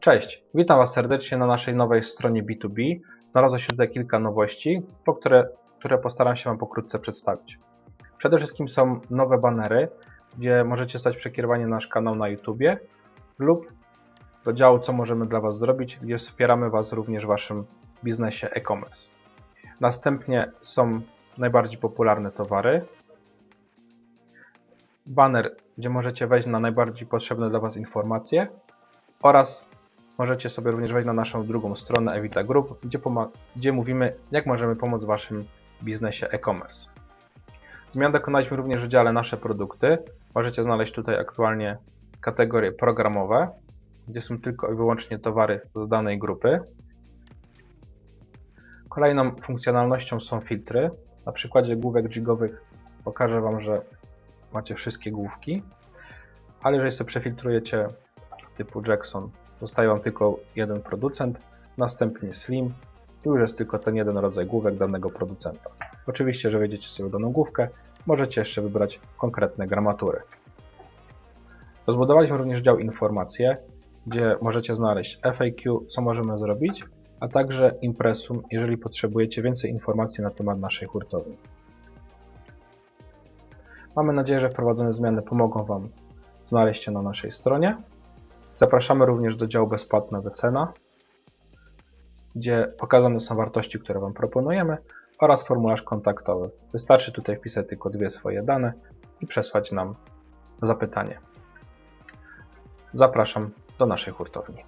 Cześć, witam Was serdecznie na naszej nowej stronie B2B. Znalazło się tutaj kilka nowości, po które, które postaram się Wam pokrótce przedstawić. Przede wszystkim są nowe banery, gdzie możecie stać przekierowani na nasz kanał na YouTube lub do działu Co możemy dla Was zrobić, gdzie wspieramy Was również w Waszym biznesie e-commerce. Następnie są najbardziej popularne towary. Banner, gdzie możecie wejść na najbardziej potrzebne dla Was informacje oraz możecie sobie również wejść na naszą drugą stronę Evita Group, gdzie, gdzie mówimy, jak możemy pomóc w Waszym biznesie e-commerce. Zmian dokonaliśmy również w dziale nasze produkty. Możecie znaleźć tutaj aktualnie kategorie programowe, gdzie są tylko i wyłącznie towary z danej grupy. Kolejną funkcjonalnością są filtry. Na przykładzie główek jigowych pokażę Wam, że macie wszystkie główki, ale jeżeli sobie przefiltrujecie typu Jackson, zostaje Wam tylko jeden producent, następnie Slim i już jest tylko ten jeden rodzaj główek danego producenta. Oczywiście, że wejdziecie sobie daną główkę, możecie jeszcze wybrać konkretne gramatury. Rozbudowaliśmy również dział informacje, gdzie możecie znaleźć FAQ, co możemy zrobić, a także impresum, jeżeli potrzebujecie więcej informacji na temat naszej hurtowni. Mamy nadzieję, że wprowadzone zmiany pomogą Wam znaleźć się na naszej stronie. Zapraszamy również do działu bezpłatna wycena, gdzie pokazane są wartości, które Wam proponujemy oraz formularz kontaktowy. Wystarczy tutaj wpisać tylko dwie swoje dane i przesłać nam zapytanie. Zapraszam do naszej hurtowni.